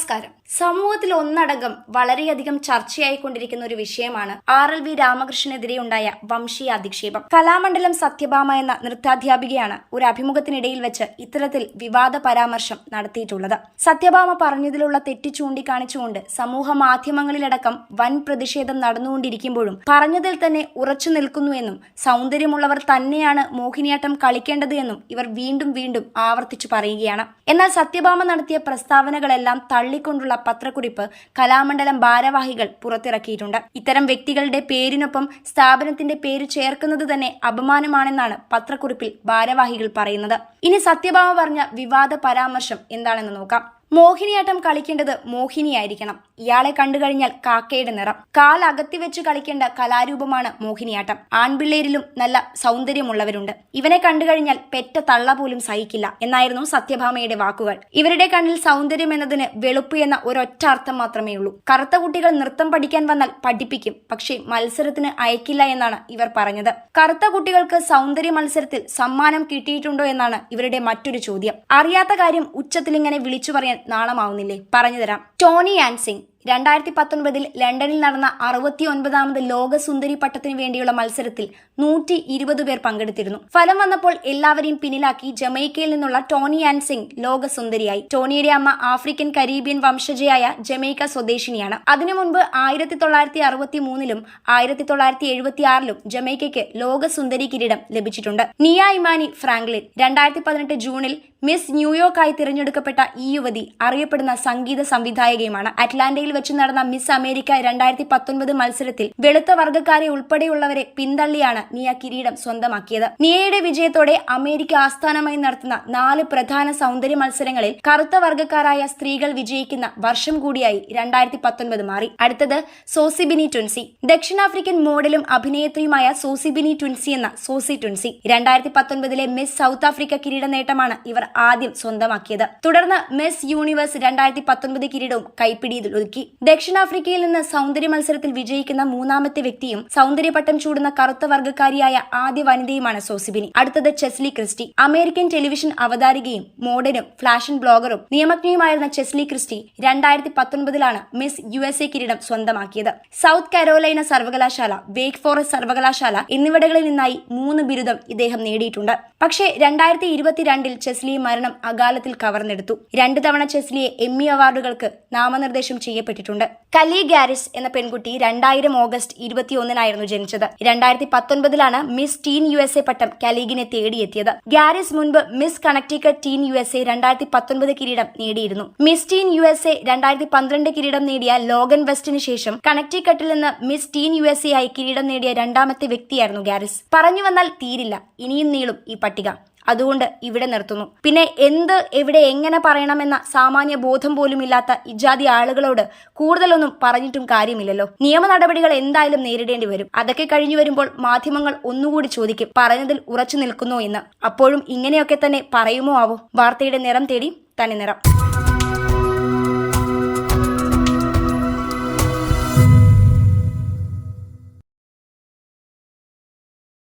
നമസ്കാരം സമൂഹത്തിൽ ഒന്നടങ്കം വളരെയധികം ചർച്ചയായിക്കൊണ്ടിരിക്കുന്ന ഒരു വിഷയമാണ് ആർ എൽ വി രാമകൃഷ്ണനെതിരെ ഉണ്ടായ വംശീയ അധിക്ഷേപം. കലാമണ്ഡലം സത്യഭാമ എന്ന നൃത്താധ്യാപികയാണ് ഒരു അഭിമുഖത്തിനിടയിൽ വെച്ച് ഇത്തരത്തിൽ വിവാദ പരാമർശം നടത്തിയിട്ടുള്ളത്. സത്യഭാമ പറഞ്ഞതിലുള്ള തെറ്റ് ചൂണ്ടിക്കാണിച്ചുകൊണ്ട് സമൂഹ മാധ്യമങ്ങളിലടക്കം വൻ പ്രതിഷേധം നടന്നുകൊണ്ടിരിക്കുമ്പോഴും പറഞ്ഞതിൽ തന്നെ ഉറച്ചു നിൽക്കുന്നുവെന്നും സൗന്ദര്യമുള്ളവർ തന്നെയാണ് മോഹിനിയാട്ടം കളിക്കേണ്ടത് എന്നും ഇവർ വീണ്ടും വീണ്ടും ആവർത്തിച്ചു പറയുകയാണ്. എന്നാൽ സത്യഭാമ നടത്തിയ പ്രസ്താവനകളെല്ലാം തള്ളിക്കൊണ്ടുള്ള പത്രക്കുറിപ്പ് കലാമണ്ഡലം ഭാരവാഹികൾ പുറത്തിറക്കിയിട്ടുണ്ട്. ഇത്തരം വ്യക്തികളുടെ പേരിനൊപ്പം സ്ഥാപനത്തിന്റെ പേര് ചേർക്കുന്നത് തന്നെ അപമാനമാണെന്നാണ് പത്രക്കുറിപ്പിൽ ഭാരവാഹികൾ പറയുന്നത്. ഇനി സത്യഭാമ പറഞ്ഞ വിവാദ പരാമർശം എന്താണെന്ന് നോക്കാം. മോഹിനിയാട്ടം കളിക്കേണ്ടത് മോഹിനിയായിരിക്കണം. ഇയാളെ കണ്ടു കഴിഞ്ഞാൽ കാക്കയുടെ നിറം. കാൽ അകത്തി വെച്ച് കളിക്കേണ്ട കലാരൂപമാണ് മോഹിനിയാട്ടം. ആൺപിള്ളേരിലും നല്ല സൗന്ദര്യമുള്ളവരുണ്ട്. ഇവനെ കണ്ടു കഴിഞ്ഞാൽ പെറ്റ തള്ള പോലും സഹിക്കില്ല എന്നായിരുന്നു സത്യഭാമയുടെ വാക്കുകൾ. ഇവരുടെ കണ്ണിൽ സൗന്ദര്യം എന്നതിന് വെളുപ്പ് എന്ന ഒരൊറ്റ അർത്ഥം മാത്രമേ ഉള്ളൂ. കറുത്ത കുട്ടികൾ നൃത്തം പഠിക്കാൻ വന്നാൽ പഠിപ്പിക്കും പക്ഷേ മത്സരത്തിന് അയക്കില്ല എന്നാണ് ഇവർ പറഞ്ഞത്. കറുത്ത കുട്ടികൾക്ക് സൗന്ദര്യ മത്സരത്തിൽ സമ്മാനം കിട്ടിയിട്ടുണ്ടോ എന്നാണ് ഇവരുടെ മറ്റൊരു ചോദ്യം. അറിയാത്ത കാര്യം ഉച്ചത്തിൽ ഇങ്ങനെ വിളിച്ചു പറയാൻ നാണമാവുന്നില്ലേ? പറഞ്ഞുതരാം ടോണി ആൻസിംഗ് രണ്ടായിരത്തി പത്തൊൻപതിൽ ലണ്ടനിൽ നടന്ന അറുപത്തി ഒൻപതാമത് ലോക സുന്ദരി പട്ടത്തിന് വേണ്ടിയുള്ള മത്സരത്തിൽ നൂറ്റി ഇരുപത് പേർ പങ്കെടുത്തിരുന്നു. ഫലം വന്നപ്പോൾ എല്ലാവരെയും പിന്നിലാക്കി ജമൈക്കയിൽ നിന്നുള്ള ടോണി ആൻഡ് സിംഗ് ലോക സുന്ദരിയായി ടോണിയുടെ അമ്മ ആഫ്രിക്കൻ കരീബിയൻ വംശജയായ ജമൈക്ക സ്വദേശിനിയാണ്. അതിനു മുൻപ് ആയിരത്തി തൊള്ളായിരത്തി അറുപത്തി മൂന്നിലും ആയിരത്തി തൊള്ളായിരത്തി എഴുപത്തി ആറിലും ജമൈക്കയ്ക്ക് ലോക സുന്ദരി കിരീടം ലഭിച്ചിട്ടുണ്ട്. നിയ ഇമാനി ഫ്രാങ്ക്ലിൻ രണ്ടായിരത്തി പതിനെട്ട് ജൂണിൽ മിസ് ന്യൂയോർക്കായി തിരഞ്ഞെടുക്കപ്പെട്ട ഈ യുവതി അറിയപ്പെടുന്ന സംഗീത സംവിധായകയുമാണ്. അറ്റ്ലാന്റയിൽ വെച്ച് നടന്ന മിസ് അമേരിക്ക രണ്ടായിരത്തി പത്തൊൻപത് മത്സരത്തിൽ വെളുത്ത വർഗക്കാരെ ഉൾപ്പെടെയുള്ളവരെ പിന്തള്ളിയാണ് നിയ കിരീടം സ്വന്തമാക്കിയത്. നിയയുടെ വിജയത്തോടെ അമേരിക്ക ആസ്ഥാനമായി നടത്തുന്ന നാല് പ്രധാന സൗന്ദര്യ മത്സരങ്ങളിൽ കറുത്ത വർഗക്കാരായ സ്ത്രീകൾ വിജയിക്കുന്ന വർഷം കൂടിയായി രണ്ടായിരത്തി പത്തൊൻപത് മാറി. അടുത്തത് സോസിബിനി ട്വിൻസി ദക്ഷിണാഫ്രിക്കൻ മോഡലും അഭിനേത്രിയുമായ സോസിബിനി ട്വിൻസി എന്ന സോസി ട്വിൻസി രണ്ടായിരത്തി പത്തൊൻപതിലെ മിസ് സൗത്ത് ആഫ്രിക്ക കിരീട നേട്ടമാണ് ഇവർ ആദ്യം സ്വന്തമാക്കിയത്. തുടർന്ന് മിസ് യൂണിവേഴ്സ് രണ്ടായിരത്തി പത്തൊൻപത് കിരീടവും കൈപ്പിടിയിൽ ഒതുക്കി. ദക്ഷിണാഫ്രിക്കയിൽ നിന്ന് സൗന്ദര്യ മത്സരത്തിൽ വിജയിക്കുന്ന മൂന്നാമത്തെ വ്യക്തിയും സൗന്ദര്യപട്ടം ചൂടുന്ന കറുത്ത വർഗക്കാരിയായ ആദ്യ വനിതയുമാണ് സോസിബിനി. അടുത്തത് ചെസ്ലി ക്രിസ്റ്റി. അമേരിക്കൻ ടെലിവിഷൻ അവതാരികയും മോഡലും ഫാഷൻ ബ്ലോഗറും നിയമജ്ഞയുമായിരുന്ന ചെസ്ലി ക്രിസ്റ്റി രണ്ടായിരത്തി പത്തൊൻപതിലാണ് മിസ് യു എസ് എ കിരീടം സ്വന്തമാക്കിയത്. സൗത്ത് കരോലൈന സർവകലാശാല വേക്ക് ഫോറസ്റ്റ് സർവകലാശാല എന്നിവിടങ്ങളിൽ നിന്നായി മൂന്ന് ബിരുദം ഇദ്ദേഹം നേടിയിട്ടുണ്ട്. പക്ഷേ രണ്ടായിരത്തി ഇരുപത്തിരണ്ടിൽ ചെസ്ലിയെ മരണം അകാലത്തിൽ കവർന്നെടുത്തു. രണ്ടു തവണ ചെസ്ലിയെ എമ്മി അവാർഡുകൾക്ക് നാമനിർദ്ദേശം ചെയ്യപ്പെട്ടിട്ടുണ്ട് കലി ഗാരിസ് എന്ന പെൺകുട്ടി രണ്ടായിരം ഓഗസ്റ്റ് ഇരുപത്തിയൊന്നിനായിരുന്നു ജനിച്ചത്. രണ്ടായിരത്തി പത്തൊൻപതിലാണ് Miss Teen U S A പട്ടം കലീഗിനെ തേടിയെത്തിയത്. ഗാരിസ് മുൻപ് Miss Connecticut Teen U S A രണ്ടായിരത്തി പത്തൊൻപത് കിരീടം നേടിയിരുന്നു. Miss Teen U S A രണ്ടായിരത്തി പന്ത്രണ്ട് കിരീടം നേടിയ ലോഗൻ വെസ്റ്റിന് ശേഷം കണക്ടിക്കട്ടിൽ നിന്ന് Miss Teen U S A ആയി കിരീടം നേടിയ രണ്ടാമത്തെ വ്യക്തിയായിരുന്നു ഗാരിസ്. പറഞ്ഞു വന്നാൽ തീരില്ല. ഇനിയും നീളും ഈ പട്ടിക. അതുകൊണ്ട് ഇവിടെ നിർത്തുന്നു. പിന്നെ എന്ത് എവിടെ എങ്ങനെ പറയണമെന്ന സാമാന്യ ബോധം പോലും ഇല്ലാത്ത ഇജാതി ആളുകളോട് കൂടുതലൊന്നും പറഞ്ഞിട്ടും കാര്യമില്ലല്ലോ. നിയമ നടപടികൾ എന്തായാലും നേരിടേണ്ടി വരും. അതൊക്കെ കഴിഞ്ഞു വരുമ്പോൾ മാധ്യമങ്ങൾ ഒന്നുകൂടി ചോദിക്കും. പറഞ്ഞതിൽ ഉറച്ചു നിൽക്കുന്നു എന്ന്. അപ്പോഴും ഇങ്ങനെയൊക്കെ തന്നെ പറയുമോ ആവോ? വാർത്തയുടെ നിറം തേടി തന്നെ നിറം.